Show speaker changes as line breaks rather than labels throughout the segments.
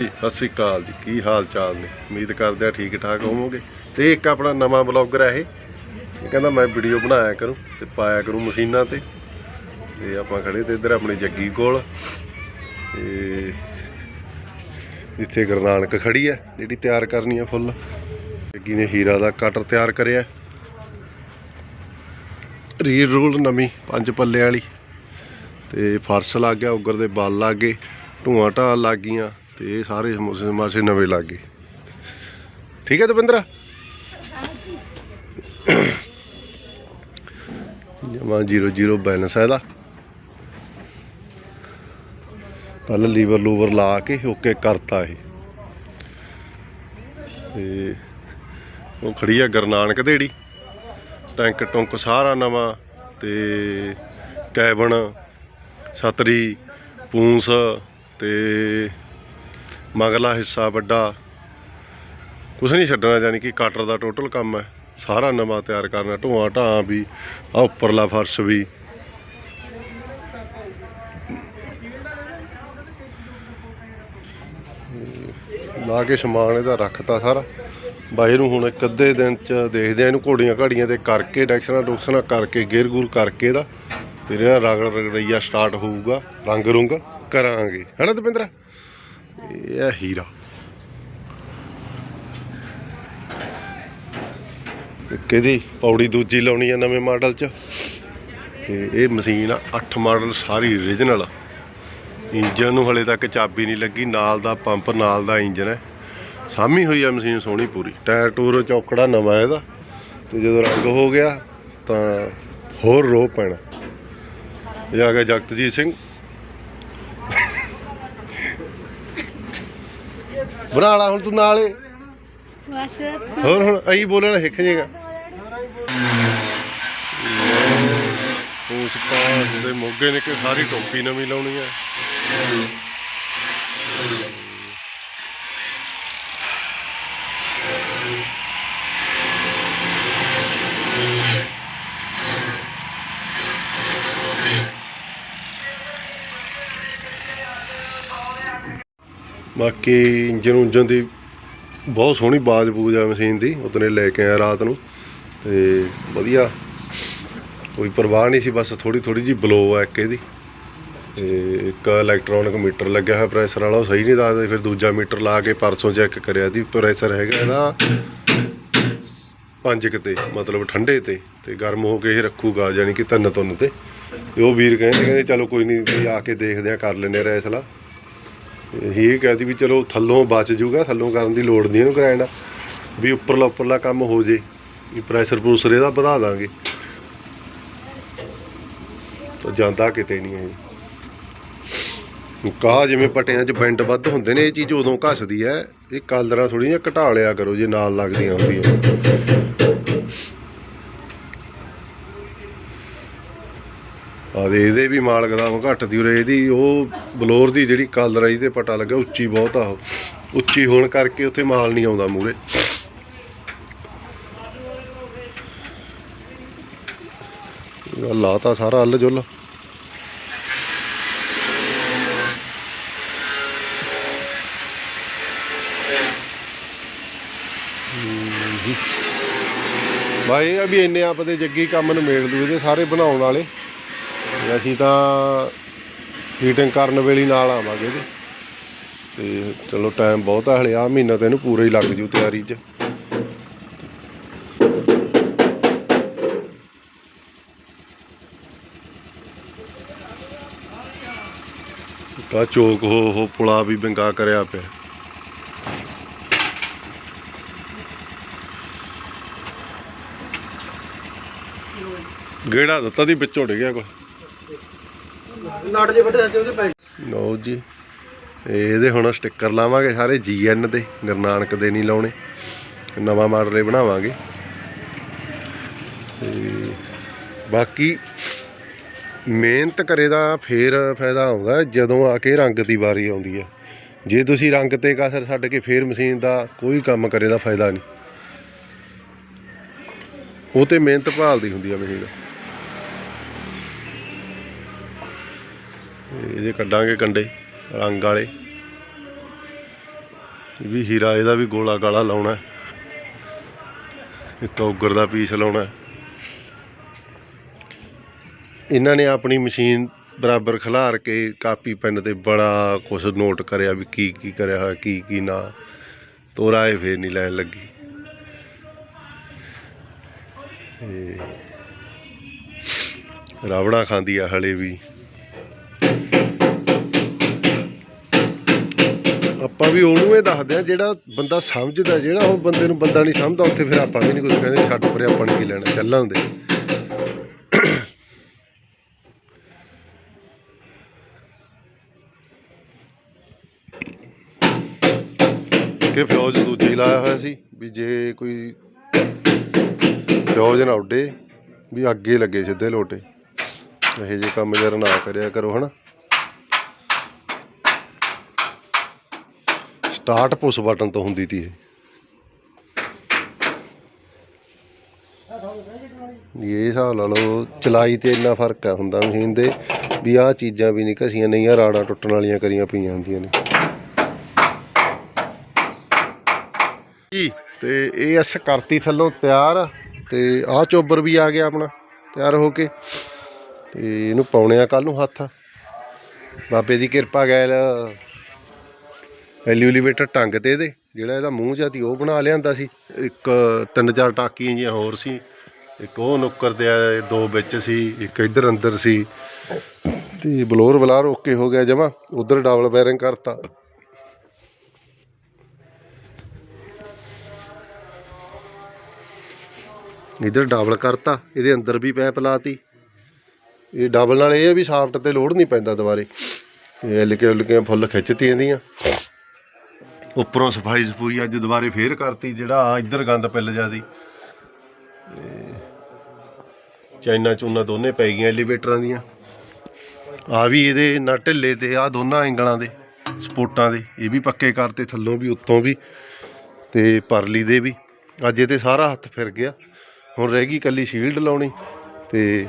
ਸਤਿ ਸ੍ਰੀ ਅਕਾਲ ਜੀ। ਕੀ ਹਾਲ ਚਾਲ ਨੇ? ਉਮੀਦ ਕਰਦੇ ਆ ਠੀਕ ਠਾਕ ਹੋਵੋਗੇ। ਤੇ ਇੱਕ ਆਪਣਾ ਨਵਾਂ ਬਲੌਗਰ ਹੈ ਇਹ। ਇਹ ਕਹਿੰਦਾ ਮੈਂ ਵੀਡੀਓ ਬਣਾਇਆ ਕਰੂੰ ਤੇ ਪਾਇਆ ਕਰੂੰ ਮਸ਼ੀਨਾਂ ਤੇ। ਤੇ ਆਪਾਂ ਖੜੇ ਤੇ ਇੱਧਰ ਆਪਣੀ ਜੱਗੀ ਕੋਲ। ਤੇ ਇੱਥੇ ਗੁਰਨਾਨਕ ਖੜੀ ਹੈ ਜਿਹੜੀ ਤਿਆਰ ਕਰਨੀ ਹੈ ਫੁੱਲ। ਜੱਗੀ ਨੇ ਹੀਰਾ ਦਾ ਕਟਰ ਤਿਆਰ ਕਰਿਆ। ਰੀਲ ਰੂਲ ਨਵੀਂ, ਪੰਜ ਪੱਲੇ ਵਾਲੀ। ਤੇ ਫਰਸ਼ ਲੱਗ ਗਿਆ, ਉੱਗਰ ਦੇ ਬਲ ਲੱਗ ਗਏ ਧੂਆਂ ਢਾਲ ਲੱਗ ਗਈਆਂ। ਤੇ ਇਹ ਸਾਰੇ ਸਮੋਸੇ ਮਾਸੇ ਨਵੇਂ ਲੱਗ ਗਏ। ਠੀਕ ਹੈ ਦਵਿੰਦਰ? ਜਮਾ 00 ਬੈਲੈਂਸ ਹੈ ਇਹਦਾ। ਪਹਿਲਾਂ ਲੀਵਰ ਲੂਵਰ ਲਾ ਕੇ ਓਕੇ ਕਰਤਾ ਇਹ। ਤੇ ਉਹ ਖੜੀ ਆ ਗਰਨਾਨਕ ਦੇੜੀ। ਟੈਂਕ ਟੁੰਕ ਸਾਰਾ ਨਵਾਂ ਤੇ ਕੈਬਨ, ਛਤਰੀ, ਪੂੰਸ ਤੇ ਮਗਲਾ ਹਿੱਸਾ ਵੱਡਾ। ਕੁਛ ਨਹੀਂ ਛੱਡਣਾ, ਯਾਨੀ ਕਿ ਕਟਰ ਦਾ ਟੋਟਲ ਕੰਮ ਹੈ। ਸਾਰਾ ਨਵਾਂ ਤਿਆਰ ਕਰਨਾ ਢੋਆਂ ਢਾਂ ਵੀ ਆ ਉੱਪਰਲਾ ਫਰਸ਼ ਵੀ। ਲਾ ਕੇ ਸਮਾਨ ਇਹਦਾ ਰੱਖਤਾ ਸਾਰਾ। ਬਾਈ ਨੂੰ ਹੁਣ ਇੱਕ ਅੱਧੇ ਦਿਨ ਚ ਦੇਖਦੇ ਆ ਇਹਨੂੰ ਘੋੜੀਆਂ ਘਾੜੀਆਂ ਤੇ ਕਰਕੇ, ਡੈਕਸ਼ਨਾਂ ਡੁਕਸ਼ਨਾਂ ਕਰਕੇ, ਗੇਰ ਗੂਰ ਕਰਕੇ ਇਹਦਾ। ਫਿਰ ਇਹਦਾ ਰਗੜ ਰਗੜਈਆ ਸਟਾਰਟ ਹੋਊਗਾ, ਰੰਗ ਰੁੰਗ ਕਰਾਂਗੇ। ਹੈਨਾ ਦਪਿੰਦਰ ਇਹ ਹੈ ਹੀਰਾ। ਕਿਹਦੀ ਪੌੜੀ ਦੂਜੀ ਲਾਉਣੀ ਆ ਨਵੇਂ ਮਾਡਲ ਚ? ਤੇ ਇਹ ਮਸ਼ੀਨ ਆ 8 ਮਾਡਲ, ਸਾਰੀ origignal ਇੰਜਨ ਨੂੰ ਹਲੇ ਤੱਕ ਚਾਬੀ ਨਹੀਂ ਲੱਗੀ, ਨਾਲ ਦਾ ਪੰਪ, ਨਾਲ ਦਾ ਇੰਜਨ ਹੈ। ਸਾਮੀ ਹੋਈ ਆ ਮਸ਼ੀਨ ਸੋਹਣੀ ਪੂਰੀ। ਟਾਇਰ ਟੂਰ ਚੌਕੜਾ ਨਵਾਂ ਇਹਦਾ। ਤੇ ਜਦੋਂ ਰੰਗ ਹੋ ਗਿਆ ਤਾਂ ਹੋਰ ਰੋ ਪੈਣਾ। ਇਹ ਆ ਗਿਆ ਜਗਤਜੀਤ ਸਿੰਘ। ਬਣਾ ਲਾ ਹੁਣ ਤੂੰ ਨਾਲੇ
ਬਸ।
ਹੋਰ ਹੁਣ ਅਈ ਬੋਲਣਾ ਸਿੱਖ ਜੇਗਾ। ਉਸ ਪਾਸ ਦੇ ਮੋਗੇ ਨੇ ਕਿ ਸਾਰੀ ਟੋਪੀ ਨਵੀਂ ਲਾਉਣੀ ਹੈ ਬਾਕੀ ਇੰਜਨ ਉਂਜਨ ਦੀ ਬਹੁਤ ਸੋਹਣੀ ਬਾਜ ਬੂਜ ਆ ਮਸ਼ੀਨ ਦੀ, ਉਤਨੇ ਲੈ ਕੇ ਆਇਆ ਰਾਤ ਨੂੰ ਤੇ ਵਧੀਆ। ਕੋਈ ਪਰਵਾਹ ਨਹੀਂ ਸੀ, ਬਸ ਥੋੜੀ ਥੋੜੀ ਜੀ ਬਲੋ ਆ ਇੱਕ ਇਹਦੀ। ਤੇ ਇੱਕ ਇਲੈਕਟ੍ਰੋਨਿਕ ਮੀਟਰ ਲੱਗਿਆ ਹੋਇਆ ਪ੍ਰੈਸ਼ਰ ਵਾਲਾ, ਉਹ ਸਹੀ ਨਹੀਂ ਦੱਸਦਾ ਫਿਰ ਦੂਜਾ ਮੀਟਰ ਲਾ ਕੇ ਪਰਸੋਂ ਚੈੱਕ ਕਰਿਆ ਦੀ ਪ੍ਰੈਸ਼ਰ ਹੈਗਾ ਇਹਦਾ ਪੰਜ ਕਿਤੇ ਮਤਲਬ ਠੰਡੇ ਤੇ ਤੇ ਗਰਮ ਹੋ ਕੇ ਇਹ ਰੱਖੂਗਾ, ਯਾਨੀ ਕਿ ਤਿੰਨ ਤੁੰਨ ਤੇ। ਤੇ ਉਹ ਵੀਰ ਕਹਿੰਦੇ ਕਹਿੰਦੇ ਚਲੋ ਕੋਈ ਨਹੀਂ ਆ ਕੇ ਦੇਖਦੇ ਆ, ਕਰ ਲੈਨੇ ਰੈਸਲਾ ਅਸੀਂ ਇਹ ਕਹਤੀ ਵੀ ਚਲੋ ਥੱਲੋਂ ਬਚ ਜੂਗਾ, ਥੱਲੋਂ ਕਰਨ ਦੀ ਲੋੜ ਨਹੀਂ ਇਹਨੂੰ ਗ੍ਰਾਈਂਡ ਵੀ ਉੱਪਰਲਾ ਉੱਪਰਲਾ ਕੰਮ ਹੋ ਜੇ, ਵੀ ਪ੍ਰੈਸ਼ਰ ਪ੍ਰੂਸਰ ਇਹਦਾ ਵਧਾ ਦਾਂਗੇ। ਤਾਂ ਜਾਂਦਾ ਕਿਤੇ ਨਹੀਂ ਹੈ ਕਾ ਜਿਵੇਂ ਪਟਿਆਂ 'ਚ ਬੈਂਡ ਵੱਧ ਹੁੰਦੇ ਨੇ, ਇਹ ਚੀਜ਼ ਉਦੋਂ ਘਸਦੀ ਹੈ। ਇਹ ਕਾਲਰਾਂ ਥੋੜੀ ਜਿਹਾ ਘਟਾ ਲਿਆ ਕਰੋ ਜੇ ਨਾਲ ਲੱਗਦੀਆਂ ਹੁੰਦੀਆਂ। ਆ ਦੇ ਇਹਦੇ ਵੀ ਮਾਲ ਗਦਾਮ ਘੱਟ ਦੀ ਉਰੇ ਇਹਦੀ, ਉਹ ਬਲੋਰ ਦੀ ਜਿਹੜੀ ਕਾਲਰ ਆ ਇਹਦੇ ਪਟਾ ਲੱਗਾ, ਉੱਚੀ ਬਹੁਤ ਆ ਉਹ। ਉੱਚੀ ਹੋਣ ਕਰਕੇ ਉੱਥੇ ਮਾਲ ਨਹੀਂ ਆਉਂਦਾ ਮੂਰੇ ਲਾਤਾ ਸਾਰਾ ਅੱਲ ਜੁੱਲ। ਬਾਈ ਇਹ ਇੰਨੇ ਆਪ ਦੇ ਜੱਗੀ ਕੰਮ ਨੂੰ ਮੇਲ ਦੂ ਇਹਦੇ ਸਾਰੇ ਬਣਾਉਣ ਵਾਲੇ। ਤੇ ਅਸੀਂ ਤਾਂ ਹੀਟਿੰਗ ਕਰਨ ਵੇਲੇ ਨਾਲ ਆਵਾਂਗੇ ਇਹਦੇ ਤੇ ਚਲੋ ਟਾਈਮ ਬਹੁਤ ਆ ਹਲੇ ਆ ਮਹੀਨਾ ਤਾਂ ਇਹਨੂੰ ਪੂਰਾ ਹੀ ਲੱਗ ਜੂ ਤਿਆਰੀ 'ਚ। ਕਾ ਚੋਕ ਹੋ ਹੋ ਪੁਲਾ ਵੀ ਬੰਗਾ ਕਰਿਆ ਪਿਆ। ਗੇੜਾ ਦਿੱਤਾ ਦੀ ਵਿੱਚੋਂ ਡਿੱਗਿਆ ਕੋਈ।
ਨਟ ਜੇ ਵੱਡੇ ਜਾਂਦੇ ਉਹਦੇ ਪੈ
ਲਓ ਜੀ, ਇਹਦੇ ਹੁਣ ਸਟicker ਲਾਵਾਂਗੇ ਸਾਰੇ ਜੀਐਨ ਦੇ ਗੁਰਨਾਨਕ ਦੇ ਨਹੀਂ ਲਾਉਣੇ। ਨਵਾਂ ਮਾਡਲ ਬਣਾਵਾਂਗੇ। ਤੇ ਬਾਕੀ ਮਿਹਨਤ ਕਰੇ ਦਾ ਫੇਰ ਫਾਇਦਾ ਆਉਂਦਾ, ਜਦੋਂ ਆ ਕੇ ਰੰਗ ਦੀ ਵਾਰੀ ਆਉਂਦੀ ਹੈ ਜੇ ਤੁਸੀਂ ਰੰਗ ਤੇ ਕਸਰ ਛੱਡ ਕੇ ਫੇਰ ਮਸ਼ੀਨ ਦਾ ਕੋਈ ਕੰਮ ਕਰੇ ਦਾ ਫਾਇਦਾ ਨਹੀਂ। ਉਹ ਤੇ ਮਿਹਨਤ ਭਾਲਦੀ ਹੁੰਦੀ ਆ ਮਸ਼ੀਨ। ਇਹਦੇ ਕੱਢਾਂਗੇ ਕੰਡੇ, ਰੰਗ ਵਾਲੇ। ਇਹ ਵੀ ਹੀਰਾ, ਇਹਦਾ ਵੀ ਗੋਲਾ ਗਾਲਾ ਲਾਉਣਾ ਇੱਕ ਔਗਰ ਦਾ ਪੀਸ ਲਾਉਣਾ ਇਹਨਾਂ ਨੇ ਆਪਣੀ ਮਸ਼ੀਨ ਬਰਾਬਰ ਖਿਲਾਰ ਕੇ ਕਾਪੀ, ਪੈਨ ਤੇ ਬੜਾ ਕੁਝ ਨੋਟ ਕਰਿਆ ਵੀ ਕੀ ਕੀ ਕਰਿਆ ਹੋਇਆ, ਕੀ ਕੀ ਨਾ। ਤੋਰਾ ਇਹ ਫੇਰ ਨਹੀਂ ਲੈਣ ਲੱਗੀ। ਇਹ ਰਾਵੜਾ ਖਾਂਦੀ ਆ ਹਲੇ ਵੀ। ਆਪਾਂ ਵੀ ਉਹਨੂੰ ਇਹ ਦੱਸਦੇ ਆ ਜਿਹੜਾ ਬੰਦਾ ਸਮਝਦਾ, ਜਿਹੜਾ ਉਹ ਬੰਦੇ ਨੂੰ ਬੰਦਾ ਨਹੀਂ ਸਮਝਦਾ, ਉੱਥੇ ਫਿਰ ਆਪਾਂ ਵੀ ਨਹੀਂ ਕੁਝ ਕਹਿੰਦੇ, ਛੱਡ ਪਰੇ ਆਪਾਂ ਨੇ ਕੀ ਲੈਣਾ, ਚੱਲਾਂ ਦੇ। ਕਿ ਫਿਊਜ਼ ਦੂਜੀ ਲਾਇਆ ਹੋਇਆ ਸੀ, ਵੀ ਜੇ ਕੋਈ ਫਿਊਜ਼ ਨਾ ਉੱਡੇ, ਵੀ ਅੱਗੇ ਲੱਗੇ ਸਿੱਧੇ ਲੋਟੇ। ਇਹੋ ਜਿਹੇ ਕੰਮ ਜਰ ਨਾ ਕਰਿਆ ਕਰੋ, ਹਨਾ? ਸਟਾਰਟ ਪੁਸ਼ ਬਟਨ ਤੋਂ ਹੁੰਦੀ ਤੀ ਇਹ। ਇਹ ਹਿਸਾਬ ਲਾ ਲਓ, ਚਲਾਈ ਤੇ ਇੰਨਾ ਫ਼ਰਕ ਆ ਹੁੰਦਾ ਮਸ਼ੀਨ ਦੇ, ਵੀ ਆਹ ਚੀਜ਼ਾਂ ਵੀ ਨਹੀਂ ਘਸੀਆਂ ਨਹੀਂ ਆ ਰਾੜਾਂ ਟੁੱਟਣ ਵਾਲੀਆਂ ਕਰੀਆਂ ਪਈਆਂ ਹੁੰਦੀਆਂ ਨੇ। ਜੀ, ਤੇ ਇਹ ਅਸ ਕਰਤੀ ਥੱਲੋਂ ਤਿਆਰ ਤੇ ਆਹ ਚੋਬਰ ਵੀ ਆ ਗਿਆ ਆਪਣਾ, ਤਿਆਰ ਹੋ ਕੇ। ਤੇ ਇਹਨੂੰ ਪਾਉਣੇ ਆ ਕੱਲ ਨੂੰ ਹੱਥ। ਬਾਬੇ ਦੀ ਕਿਰਪਾ ਗੈਲ ਐਲੀਵੇਟਰ ਟੰਗ ਤੇ ਇਹਦੇ, ਜਿਹੜਾ ਇਹਦਾ ਮੂੰਹ ਜਿਹਾ ਸੀ, ਉਹ ਬਣਾ ਲਿਆਂਦਾ ਸੀ। ਇੱਕ ਤਿੰਨ ਚਾਰ ਟਾਕੀਆਂ ਜੀਆਂ ਹੋਰ ਸੀ। ਇੱਕ ਉਹ ਨੁੱਕਰ ਦੇ ਦੋ ਵਿੱਚ ਸੀ, ਇੱਕ ਇੱਧਰ ਅੰਦਰ ਸੀ। ਤੇ ਬਲੋਰ ਬਲਾਰ ਓਕੇ ਹੋ ਗਿਆ ਜਮਾ, ਉਧਰ ਡਬਲ ਬੈਰਿੰਗ ਕਰਤਾ। ਇਧਰ ਡਬਲ ਕਰਤਾ, ਇਹਦੇ ਅੰਦਰ ਵੀ ਪੈਪ ਲਾਤੀ। ਇਹ ਡਬਲ ਨਾਲ ਇਹ ਆ ਵੀ ਸਾਫਟ ਤੇ ਲੋਡ ਨਹੀਂ ਪੈਂਦਾ ਦੁਬਾਰੇ। ਤੇ ਐਲਕੇ ਉਲਕੇ ਫੁੱਲ ਖਿੱਚਤੀ ਇਹਦੀਆਂ। ਉੱਪਰੋਂ ਸਫ਼ਾਈ ਸਫੂਈ ਅੱਜ ਦੁਬਾਰੇ ਫੇਰ ਕਰਤੀ, ਜਿਹੜਾ ਆ ਇੱਧਰ ਗੰਦ ਪਿੱਲ ਜਾਦੀ ਚਾਈਨਾ ਚੂਨਾ ਦੋਨੇ ਪੈ ਗਈਆਂ ਐਲੀਵੇਟਰਾਂ ਦੀਆਂ। ਆ ਵੀ ਇਹਦੇ ਨਾ ਢਿੱਲੇ ਤੇ, ਆ ਦੋਨਾਂ ਐਂਗਲਾਂ ਦੇ ਸਪੋਰਟਾਂ ਦੇ। ਇਹ ਵੀ ਪੱਕੇ ਕਰਤੇ ਥੱਲੋਂ ਵੀ, ਉੱਤੋਂ ਵੀ, ਤੇ ਪਰਲੀ ਦੇ ਵੀ। ਅੱਜ ਇਹ ਤੇ ਸਾਰਾ ਹੱਥ ਫਿਰ ਗਿਆ। ਹੁਣ ਰਹਿ ਗਈ ਕੱਲੀ ਸ਼ੀਲਡ ਲਾਉਣੀ ਤੇ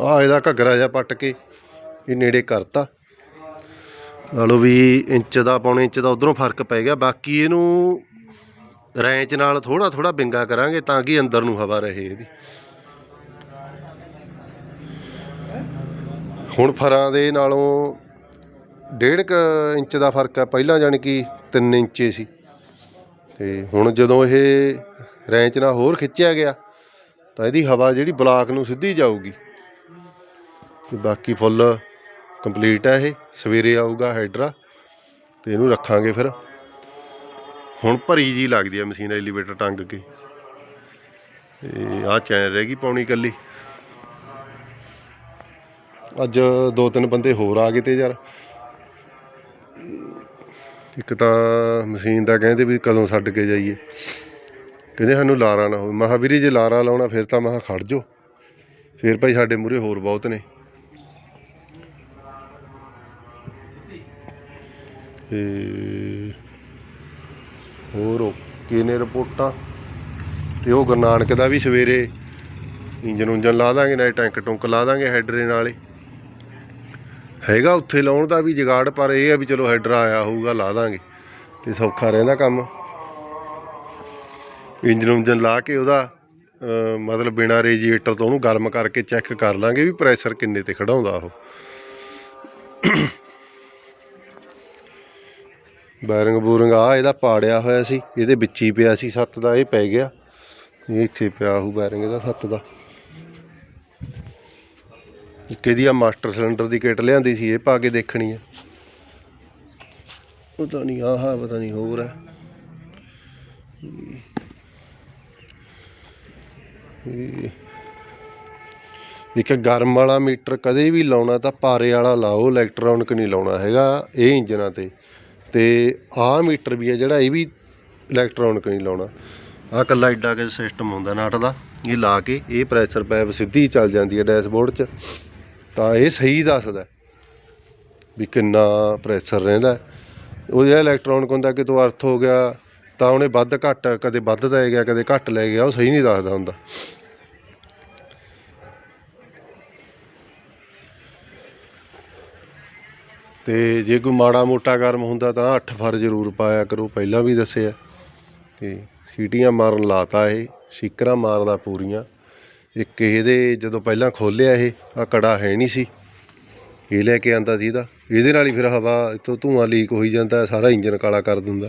ਆ ਇਹਦਾ ਘੱਗਰਾ ਜਿਹਾ ਪੱਟ ਕੇ ਇਹ ਨੇੜੇ ਕਰਤਾ। ਲਾ ਲਓ ਵੀ ਇੰਚ ਦਾ ਪੌਣੇ ਇੰਚ ਦਾ ਉਧਰੋਂ ਫ਼ਰਕ ਪੈ ਗਿਆ। ਬਾਕੀ ਇਹਨੂੰ ਰੈਂਚ ਨਾਲ ਥੋੜਾ ਥੋੜਾ ਬਿੰਗਾ ਕਰਾਂਗੇ ਤਾਂ ਕਿ ਅੰਦਰ ਨੂੰ ਹਵਾ ਰਹੇ ਇਹਦੀ। ਹੁਣ ਫਰਾਂ ਦੇ ਨਾਲੋਂ ਡੇਢ ਕੁ ਇੰਚ ਦਾ ਫ਼ਰਕ ਹੈ ਪਹਿਲਾਂ ਜਾਣੀ ਕਿ 3 ਇੰਚੇ ਸੀ। ਤੇ ਹੁਣ ਜਦੋਂ ਇਹ ਰੈਂਚ ਨਾਲ ਹੋਰ ਖਿੱਚਿਆ ਗਿਆ, ਤਾਂ ਇਹਦੀ ਹਵਾ ਜਿਹੜੀ ਬਲਾਕ ਨੂੰ ਸਿੱਧੀ ਜਾਊਗੀ। ਤੇ ਬਾਕੀ ਫੁੱਲ ਕੰਪਲੀਟ ਹੈ ਇਹ। ਸਵੇਰੇ ਆਊਗਾ ਹਾਈਡਰਾ ਤੇ ਇਹਨੂੰ ਰੱਖਾਂਗੇ ਫਿਰ। ਹੁਣ ਭਰੀ ਜੀ ਲੱਗਦੀ ਹੈ ਮਸ਼ੀਨ ਐਲੀਵੇਟਰ ਟੰਗ ਕੇ। ਤੇ ਆਹ ਚੈਨ ਰਹਿ ਗਈ ਪਾਉਣੀ ਕੱਲੀ ਅੱਜ ਦੋ ਤਿੰਨ ਬੰਦੇ ਹੋਰ ਆ ਗਏ ਤੇ ਯਾਰ। ਇੱਕ ਤਾਂ ਮਸ਼ੀਨ ਦਾ ਕਹਿੰਦੇ ਵੀ ਕਦੋਂ ਛੱਡ ਕੇ ਜਾਈਏ। ਕਹਿੰਦੇ ਸਾਨੂੰ ਲਾਰਾ ਨਾ ਹੋਵੇ। ਮਹਾ ਵੀਰੇ ਜੇ ਲਾਰਾ ਲਾਉਣਾ ਫਿਰ ਤਾਂ ਮਹਾ ਖੜ ਜੋ ਫਿਰ ਭਾਈ ਸਾਡੇ ਮੂਰੇ ਹੋਰ ਬਹੁਤ ਨੇ। ਤੇ ਹੋਰ ਓਕੇ ਨੇ ਰਿਪੋਰਟਾਂ? ਤੇ ਉਹ ਗੁਰੂ ਨਾਨਕ ਦਾ ਵੀ ਸਵੇਰੇ ਇੰਜਨ ਉਂਜਨ ਲਾ ਦਾਂਗੇ, ਨਾਲੇ ਟੈਂਕ ਟੁੰਕ ਲਾ ਦਾਂਗੇ ਹੈਡਰੇ ਨਾਲੇ। ਹੈਗਾ ਉੱਥੇ ਲਾਉਣ ਦਾ ਵੀ ਜਗਾੜ, ਪਰ ਇਹ ਆ ਵੀ ਚਲੋ ਹੈਡਰ ਆਇਆ ਹੋਊਗਾ, ਲਾ ਦਾਂਗੇ। ਤੇ ਸੌਖਾ ਰਹਿੰਦਾ ਕੰਮ। ਇੰਜਨ ਉਂਜਨ ਲਾ ਕੇ ਉਹਦਾ ਮਤਲਬ ਬਿਨਾ ਰੇਜੀਏਟਰ ਤੋਂ ਉਹਨੂੰ ਗਰਮ ਕਰਕੇ ਚੈੱਕ ਕਰ ਲਾਂਗੇ ਵੀ ਪ੍ਰੈਸ਼ਰ ਕਿੰਨੇ ਤੇ ਖੜਾਉਂਦਾ ਉਹ। ਬੈਰਿੰਗ ਬੂਰਿੰਗ ਆ ਇਹਦਾ ਪਾੜਿਆ ਹੋਇਆ ਸੀ, ਇਹਦੇ ਵਿੱਚ ਹੀ ਪਿਆ ਸੀ ਸੱਤ ਦਾ, ਇਹ ਪੈ ਗਿਆ। ਇਹ ਇੱਥੇ ਪਿਆ ਹੋਊ ਬੈਰਿੰਗ ਇਹਦਾ ਸੱਤ ਦਾ। ਇੱਕ ਇਹਦੀ ਆ ਮਾਸਟਰ ਸਿਲੰਡਰ ਦੀ ਕਿੱਟ ਲਿਆਂਦੀ ਸੀ, ਇਹ ਪਾ ਕੇ ਦੇਖਣੀ ਹੈ ਪਤਾ ਨਹੀਂ ਆਹਾ, ਪਤਾ ਨਹੀਂ ਹੋਰ ਹੈ ਇੱਕ ਗਰਮ ਵਾਲਾ ਮੀਟਰ ਕਦੇ ਵੀ ਲਾਉਣਾ ਤਾਂ ਪਾਰੇ ਵਾਲਾ ਲਾਓ, ਇਲੈਕਟ੍ਰੋਨਿਕ ਨਹੀਂ ਲਾਉਣਾ ਹੈਗਾ, ਇਹ ਇੰਜਨਾਂ ਤੇ। ਤੇ ਆਹ ਮੀਟਰ ਵੀ ਹੈ ਜਿਹੜਾ ਇਹ ਵੀ ਇਲੈਕਟ੍ਰੋਨਿਕ ਨਹੀਂ ਲਾਉਣਾ। ਆਹ ਕੱਲਾ ਏਡਾ ਕਿ ਸਿਸਟਮ ਹੁੰਦਾ ਨਾਟ ਦਾ, ਇਹ ਲਾ ਕੇ ਇਹ ਪ੍ਰੈਸ਼ਰ ਪੈਪ ਸਿੱਧੀ ਚੱਲ ਜਾਂਦੀ ਹੈ ਡੈਸ਼ਬੋਰਡ 'ਚ। ਤਾਂ ਇਹ ਸਹੀ ਦੱਸਦਾ ਵੀ ਕਿੰਨਾ ਪ੍ਰੈਸ਼ਰ ਰਹਿੰਦਾ। ਉਹ ਜਿਹੜਾ ਇਲੈਕਟ੍ਰੋਨਿਕ ਹੁੰਦਾ ਕਿ ਤੋਂ ਅਰਥ ਹੋ ਗਿਆ, ਤਾਂ ਉਹਨੇ ਵੱਧ ਘੱਟ, ਕਦੇ ਵੱਧ ਲੈ ਗਿਆ, ਕਦੇ ਘੱਟ ਲੈ ਗਿਆ, ਉਹ ਸਹੀ ਨਹੀਂ ਦੱਸਦਾ ਹੁੰਦਾ। ਅਤੇ ਜੇ ਕੋਈ ਮਾੜਾ ਮੋਟਾ ਗਰਮ ਹੁੰਦਾ ਤਾਂ ਅੱਠ ਫਰ ਜ਼ਰੂਰ ਪਾਇਆ ਕਰੋ, ਪਹਿਲਾਂ ਵੀ ਦੱਸਿਆ। ਅਤੇ ਸੀਟੀਆਂ ਮਾਰਨ ਲਾਤਾ ਇਹ, ਸ਼ੀਕਰਾਂ ਮਾਰਦਾ ਪੂਰੀਆਂ। ਇੱਕ ਇਹਦੇ ਜਦੋਂ ਪਹਿਲਾਂ ਖੋਲਿਆ ਇਹ ਆ ਕੜਾ ਹੈ ਨਹੀਂ ਸੀ। ਇਹ ਲੈ ਕੇ ਆਂਦਾ ਸੀ ਇਹਦਾ। ਇਹਦੇ ਨਾਲ ਹੀ ਫਿਰ ਹਵਾ ਇਤੋਂ ਧੂਆਂ ਲੀਕ ਹੋਈ ਜਾਂਦਾ, ਸਾਰਾ ਇੰਜਨ ਕਾਲਾ ਕਰ ਦਿੰਦਾ।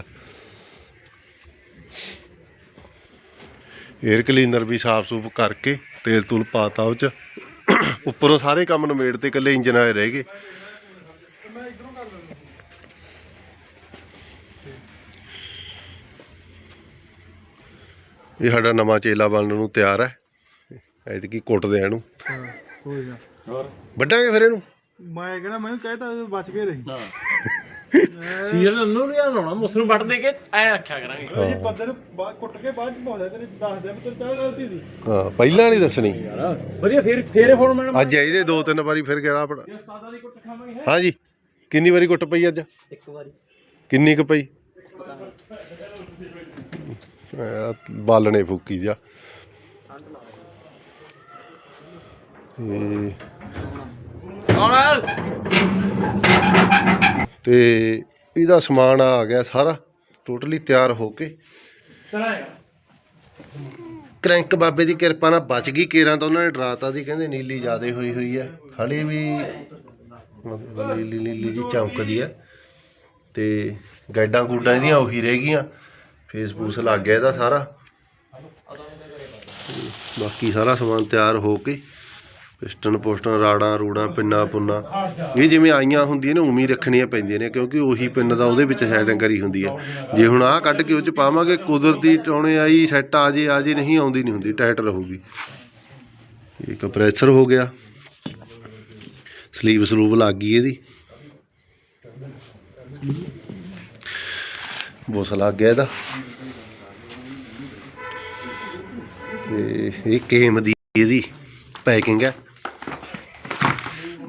에ਅਰ ਕਲੀਨਰ ਵੀ ਸਾਫ਼ ਸੂਫ ਕਰਕੇ ਤੇਲ ਤੂਲ ਪਾਤਾ ਉਹ ਚ। ਉੱਪਰੋਂ ਸਾਰੇ ਕੰਮ ਨਿਬੇੜ ਤੇ ਇਕੱਲੇ ਇੰਜਨ ਆਏ ਰਹਿ ਗਏ। ਇਹ ਸਾਡਾ ਨਵਾਂ ਚੇਲਾ ਬਣਨ ਨੂੰ ਤਿਆਰ ਹੈ। ਐਤਕੀ ਕੁੱਟਦੇ ਆ ਇਹਨੂੰ।
ਕੋਈ ਨਾ
ਵੱਡਾਂਗੇ ਫਿਰ ਇਹਨੂੰ।
ਮੈਂ ਕਹਿੰਦਾ ਮੈਨੂੰ ਕਹਿਤਾ ਬਚ ਕੇ ਰਹੀ।
ਸੀਰੀਅਲ ਨੂੰ ਨਹੀਂ ਲਾਉਣਾ ਮੁਸ ਨੂੰ ਵੱਟ ਦੇ ਕੇ ਐ ਰੱਖਿਆ ਕਰਾਂਗੇ।
ਅਸੀਂ ਨੂੰ ਬਾਅਦ ਕੁੱਟ ਕੇ ਬਾਅਦ ਚ ਪਾਉਂਦਾ ਤੇਰੇ ਦੱਸ ਦੇ ਮੈਂ ਤੇਰੀ ਗਲਤੀ ਸੀ।
ਹਾਂ ਪਹਿਲਾਂ ਨਹੀਂ ਦੱਸਣੀ।
ਯਾਰ ਵਧੀਆ ਫੇਰ ਫੇਰੇ ਫੋਨ ਮੈਨੂੰ
ਅੱਜ ਇਹਦੇ ਦੋ ਤਿੰਨ ਵਾਰੀ ਫਿਰ ਗਿਆ ਆਪਣਾ।
ਉਸਤਾਦਾਂ ਦੀ ਕੁੱਟ ਖਾਵਾਂਗੇ ਹੈ?
ਹਾਂਜੀ ਕਿੰਨੀ ਵਾਰੀ ਕੁੱਟ ਪਈ ਅੱਜ?
ਇੱਕ ਵਾਰੀ।
ਕਿੰਨੀ ਕੁ ਪਈ? ਬਾਲਣੇ ਫੂਕੀ ਜਾ ਤੇ ਇਹਦਾ ਸਮਾਨ ਆ ਗਿਆ ਸਾਰਾ ਟੋਟਲੀ ਤਿਆਰ ਹੋ ਕੇ।
ਚਲਾਏਗਾ
ਕ੍ਰੈਂਕ ਬਾਬੇ ਦੀ ਕਿਰਪਾ ਨਾਲ ਬਚ ਗਈ ਕੇਰਾਂ ਤਾਂ ਉਹਨਾਂ ਨੇ ਡਰਾਤਾ ਦੀ ਕਹਿੰਦੇ ਨੀਲੀ ਜ਼ਿਆਦੇ ਹੋਈ ਹੋਈ ਹੈ ਹਲੇ ਵੀ ਮਤਲਬ ਨੀਲੀ ਨੀਲੀ ਜੀ ਚਮਕਦੀ ਹੈ ਤੇ ਗੈਡਾਂ ਗੂਡਾਂ ਇਹਦੀਆਂ ਉਹੀ ਰਹਿ ਗਈਆਂ। ਫੇਸ ਫੂਸ ਲੱਗ ਗਿਆ ਇਹਦਾ ਸਾਰਾ। ਬਾਕੀ ਸਾਰਾ ਸਮਾਨ ਤਿਆਰ ਹੋ ਕੇ ਪਿਸਟਨ ਪੋਸਟਨ ਰਾੜਾਂ, ਰੂੜਾਂ, ਪਿੰਨਾ ਪੁੰਨਾ। ਇਹ ਜਿਵੇਂ ਆਈਆਂ ਹੁੰਦੀਆਂ ਨੇ, ਉਵੇਂ ਰੱਖਣੀਆਂ ਪੈਂਦੀਆਂ ਨੇ, ਕਿਉਂਕਿ ਉਹੀ ਪਿੰਨ ਦਾ ਉਹਦੇ ਵਿੱਚ ਸੈਟਿੰਗ ਕਰੀ ਹੁੰਦੀ ਹੈ। ਜੇ ਹੁਣ ਆਹ ਕੱਢ ਕੇ ਉਹ ਚ ਪਾਵਾਂਗੇ, ਕੁਦਰਤੀ ਟਾਉਣੇ ਆਈ, ਸੈੱਟ ਆ ਜੇ ਆ ਜੇ ਨਹੀਂ, ਆਉਂਦੀ ਨਹੀਂ ਹੁੰਦੀ, ਟਾਈਟ ਰਹੂਗੀ। ਇਹ ਕੰਪਰੈਸਰ ਹੋ ਗਿਆ। ਸਲੀਵ ਸਲੂਬ ਲੱਗ ਗਈ ਇਹਦੀ। ਬੋਸ ਲੱਗ ਗਿਆ ਇਹਦਾ। ਤੇ ਇਹ ਕੇਮ ਦੀ ਇਹਦੀ ਪੈਕਿੰਗ ਹੈ।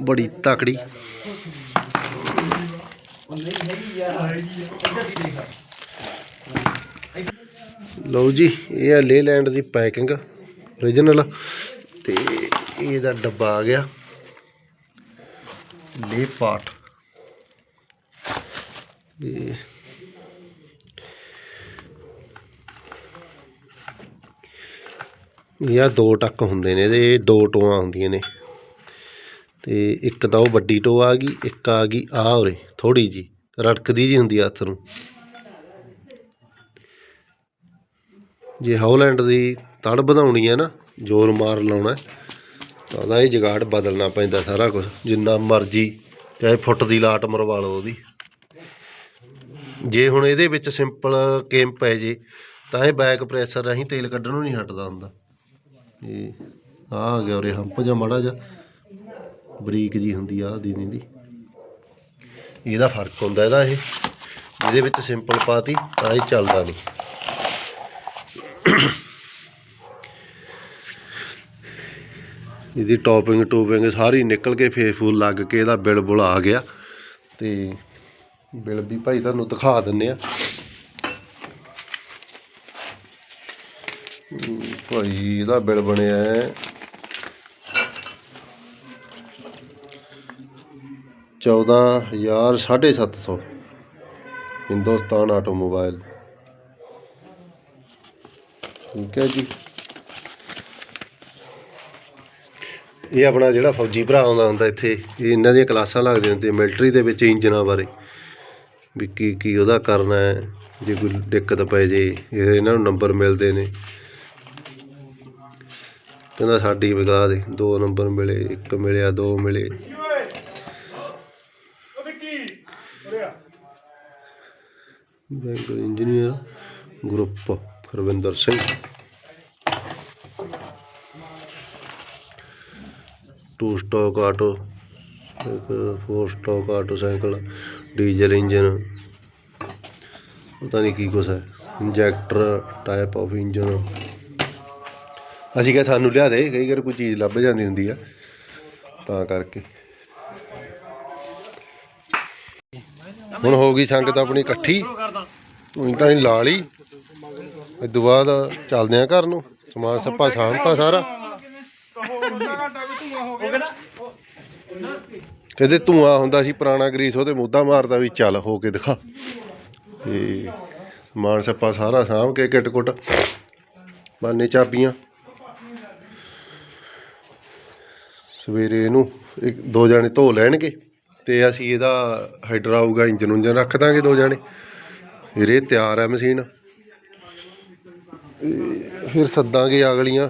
ਬੜੀ ਤਕੜੀ। ਲਓ ਜੀ, ਇਹ ਹੈ ਲੇਲੈਂਡ ਦੀ ਪੈਕਿੰਗ origignal ਤੇ ਇਹਦਾ ਡੱਬਾ ਆ ਗਿਆ। ਲੇ ਪਾਰਟ ਇਹ ਇਹ ਦੋ ਟੱਕ ਹੁੰਦੇ ਨੇ ਇਹਦੇ ਦੋ ਟੋਆਂ ਹੁੰਦੀਆਂ ਨੇ। ਤੇ ਇੱਕ ਤਾਂ ਉਹ ਵੱਡੀ ਟੋ ਆ ਗਈ, ਇੱਕ ਆ ਗਈ ਆ ਉਰੇ ਥੋੜੀ ਜੀ ਰੜਕਦੀ ਜੀ ਹੁੰਦੀ ਹੱਥ ਨੂੰ। ਜੇ ਹੌਲੈਂਡ ਦੀ ਤੜ ਵਧਾਉਣੀ ਹੈ ਨਾ, ਜ਼ੋਰ ਮਾਰ ਲਾਉਣਾ, ਤਾਂ ਉਹਦਾ ਇਹ ਜਗਾੜ ਬਦਲਣਾ ਪੈਂਦਾ ਸਾਰਾ ਕੁਝ ਜਿੰਨਾ ਮਰਜ਼ੀ, ਚਾਹੇ ਫੁੱਟ ਦੀ ਲਾਟ ਮਰਵਾ ਲਓ ਉਹਦੀ। ਜੇ ਹੁਣ ਇਹਦੇ ਵਿੱਚ ਸਿੰਪਲ ਕੇਮ ਪੈ ਜੇ, ਤਾਂ ਇਹ ਬੈਕ ਪ੍ਰੈਸ਼ਰ ਰਾਹੀਂ ਤੇਲ ਕੱਢਣ ਨੂੰ ਨਹੀਂ ਹਟਦਾ ਹੁੰਦਾ। ਇਹ ਆ ਆ ਗਿਆ ਉਰੇ ਹੰਪ ਜਾਂ ਮਾੜਾ ਜਿਹਾ। ਬਰੀਕ ਜੀ ਹੁੰਦੀ ਆ ਦੀ ਦੀ। ਇਹਦਾ ਫ਼ਰਕ ਹੁੰਦਾ ਇਹਦਾ ਇਹ। ਇਹਦੇ ਵਿੱਚ ਸਿੰਪਲ ਪਾਤੀ, ਤਾਂ ਇਹ ਚੱਲਦਾ ਨਹੀਂ। ਇਹਦੀ ਟੌਪਿੰਗ ਟੂਪਿੰਗ ਸਾਰੀ ਨਿਕਲ ਕੇ ਫੇਸ ਫੂਲ ਲੱਗ ਕੇ ਇਹਦਾ ਬਿਲ ਬੁਲ ਆ ਗਿਆ। ਤੇ ਬਿਲ ਵੀ ਭਾਈ ਤੁਹਾਨੂੰ ਦਿਖਾ ਦਿੰਨੇ ਆ। ਭਾਈ ਇਹਦਾ ਬਿੱਲ ਬਣਿਆ ਹੈ। 14000 750 ਹਿੰਦੁਸਤਾਨ ਆਟੋਮੋਬਾਈਲ। ਠੀਕ ਹੈ ਜੀ। ਇਹ ਆਪਣਾ ਜਿਹੜਾ ਫੌਜੀ ਭਰਾ ਆਉਂਦਾ ਹੁੰਦਾ ਇੱਥੇ, ਇਹ ਇਹਨਾਂ ਦੀਆਂ ਕਲਾਸਾਂ ਲੱਗਦੀਆਂ ਹੁੰਦੀਆਂ ਮਿਲਟਰੀ ਦੇ ਵਿੱਚ ਇੰਜਨਾਂ ਬਾਰੇ। ਵੀ ਕੀ ਕੀ ਉਹਦਾ ਕਰਨਾ ਹੈ, ਜੇ ਕੋਈ ਦਿੱਕਤ ਪੈ ਜੇ ਇਹਨਾਂ ਨੂੰ ਨੰਬਰ ਮਿਲਦੇ ਨੇ। ਕਹਿੰਦਾ ਸਾਡੀ ਵਿਗਾ ਦੇ, ਦੋ ਨੰਬਰ ਮਿਲੇ, ਇੱਕ ਮਿਲਿਆ, ਦੋ ਮਿਲੇ। Bank engineer group, Harvinder Singh. Two stroke auto four stroke auto cycle diesel engine ਪਤਾ ਨਹੀਂ ਕੀ ਕੁਛ ਹੈ। ਇੰਜੈਕਟਰ ਟਾਈਪ ਆਫ ਇੰਜਨ ਅਸੀਂ ਕਿਹਾ ਸਾਨੂੰ ਲਿਆ ਦੇ, ਕਈ ਵਾਰ ਕੋਈ ਚੀਜ਼ ਲੱਭ ਜਾਂਦੀ ਹੁੰਦੀ ਆ। ਤਾਂ ਕਰਕੇ। ਹੁਣ ਹੋ ਗਈ ਸੰਗਤ ਆਪਣੀ ਇਕੱਠੀ। ਹੁਣ ਤਾਂ ਹੀ ਲਾ ਲਈ ਇਸ ਤੋਂ ਬਾਅਦ ਚੱਲਦੇ ਆ ਘਰ ਨੂੰ। ਸਮਾਨ ਸੱਪਾ ਸਾਂਭਤਾ ਸਾਰਾ।
ਕਹੋ ਧੂਆ
ਕਹਿੰਦੇ ਧੂਆਂ ਹੁੰਦਾ ਸੀ, ਪੁਰਾਣਾ ਗਰੀਸ ਉਹਦੇ ਮੁੱਦਾ ਮਾਰਦਾ ਵੀ ਚੱਲ ਹੋ ਕੇ ਦਿਖਾ। ਤੇ ਸਮਾਨ ਸੱਪਾ ਸਾਰਾ ਸਾਂਭ ਕੇ ਕਿਟ ਕੁਟ। ਬਾਨੇ ਚਾਬੀਆਂ। ਸਵੇਰੇ ਇਹਨੂੰ ਇੱਕ ਦੋ ਜਾਣੇ ਧੋ ਲੈਣਗੇ ਤੇ ਅਸੀਂ ਇਹਦਾ ਹਾਈਡਰ ਆਊਗਾ ਇੰਜਨ ਉਂਜਨ ਰੱਖ ਦਾਂਗੇ ਦੋ ਜਾਣੇ। ਫਿਰ ਇਹ ਤਿਆਰ ਹੈ ਮਸ਼ੀਨ। ਫਿਰ ਸੱਦਾਂਗੇ ਅਗਲੀਆਂ।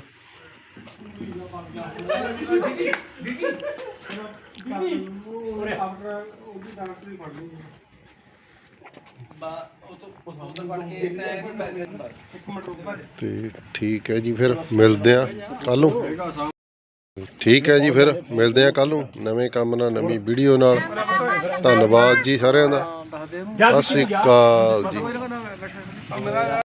ਤੇ ਠੀਕ ਹੈ ਜੀ, ਫਿਰ ਮਿਲਦੇ ਆ ਕੱਲ ਨੂੰ। ਠੀਕ ਹੈ ਜੀ ਫਿਰ ਮਿਲਦੇ ਆ ਕੱਲ ਨੂੰ। ਨਵੇਂ ਕੰਮ ਨਾਲ ਨਵੀਂ ਵੀਡੀਓ ਨਾਲ। ਧੰਨਵਾਦ ਜੀ ਸਾਰਿਆਂ ਦਾ। ਸਤਿ ਸ਼੍ਰੀ ਅਕਾਲ ਜੀ।